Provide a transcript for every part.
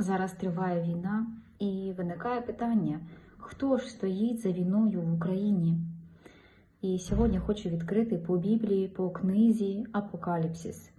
Зараз триває війна, і виникає питання, хто ж стоїть за війною в Україні? І сьогодні хочу відкрити по Біблії, по книзі Апокаліпсис.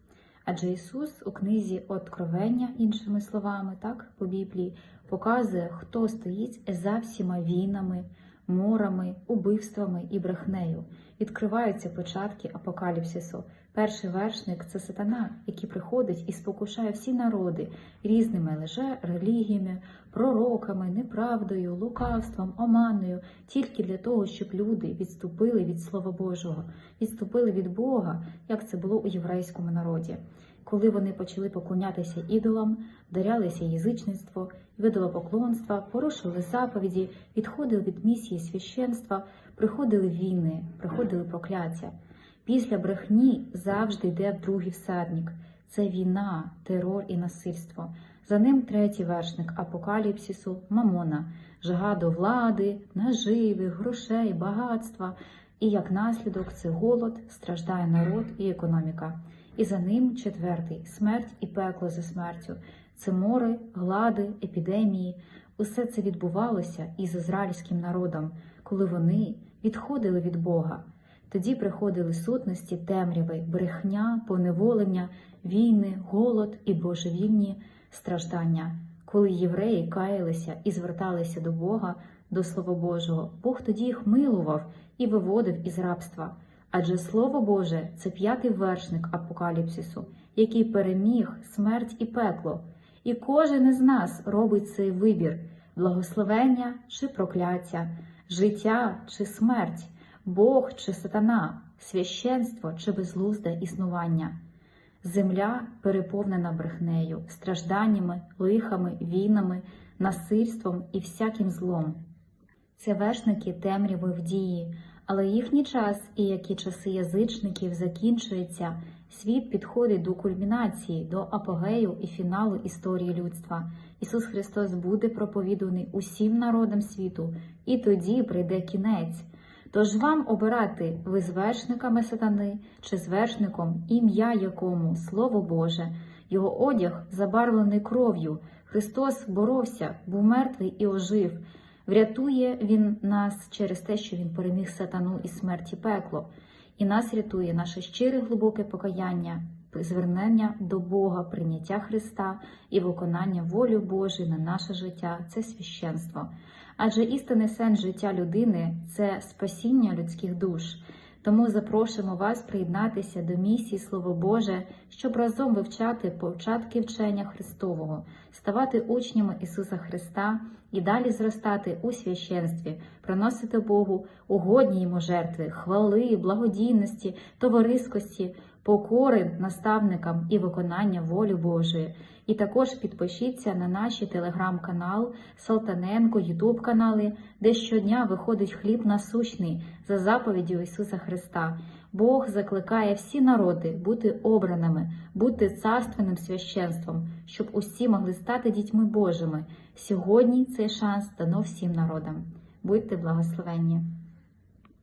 Адже Ісус у книзі Откровення, іншими словами, так, по Біблії, показує, хто стоїть за всіма війнами, морами, убивствами і брехнею. Відкриваються початки апокаліпсису. Перший вершник це сатана, який приходить і спокушає всі народи різними лише релігіями, пророками, неправдою, лукавством, оманою, тільки для того, щоб люди відступили від Слова Божого, відступили від Бога, як це було у єврейському народі. Коли вони почали поклонятися ідолам, вдарялися язичництво, видолопоклонства, порушили заповіді, відходили від місії священства, приходили війни, приходили прокляття. Після брехні завжди йде другий всадник. Це війна, терор і насильство. За ним третій вершник апокаліпсису Мамона, жага до влади, наживи, грошей, багатства. І як наслідок це голод, страждає народ і економіка. І за ним четвертий смерть і пекло за смертю. Це море, глади, епідемії. Усе це відбувалося із ізраїльським народом, коли вони відходили від Бога. Тоді приходили сутності темряви, брехня, поневолення, війни, голод і божевільні страждання. Коли євреї каялися і зверталися до Бога, до Слова Божого, Бог тоді їх милував і виводив із рабства. Адже Слово Боже це п'ятий вершник апокаліпсису, який переміг смерть і пекло. І кожен із нас робить цей вибір: благословення чи прокляття, життя чи смерть, Бог чи сатана, священство чи безглузде існування. Земля переповнена брехнею, стражданнями, лихами, війнами, насильством і всяким злом. Це вершники темряви в дії, але їхній час і як і часи язичників закінчується, світ підходить до кульмінації, до апогею і фіналу історії людства. Ісус Христос буде проповіданий усім народам світу, і тоді прийде кінець. Тож вам обирати ви з вершниками сатани чи з вершником, ім'я якому Слово Боже, його одяг забарвлений кров'ю. Христос боровся, був мертвий і ожив. Врятує Він нас через те, що Він переміг сатану і смерті пекло, і нас рятує наше щире глибоке покаяння, звернення до Бога, прийняття Христа і виконання волі Божої на наше життя це священство. Адже істинний сенс життя людини це спасіння людських душ. Тому запрошуємо вас приєднатися до місії Слово Боже, щоб разом вивчати початки вчення Христового, ставати учнями Ісуса Христа і далі зростати у священстві, приносити Богу угодні йому жертви, хвали, благодійності, товариськості, покори наставникам і виконання волі Божої. І також підпишіться на наші телеграм-канал, Салтаненко, Ютуб канали, де щодня виходить хліб насущний за заповіддю Ісуса Христа. Бог закликає всі народи бути обраними, бути царственним священством, щоб усі могли стати дітьми Божими. Сьогодні цей шанс дано всім народам. Будьте благословенні!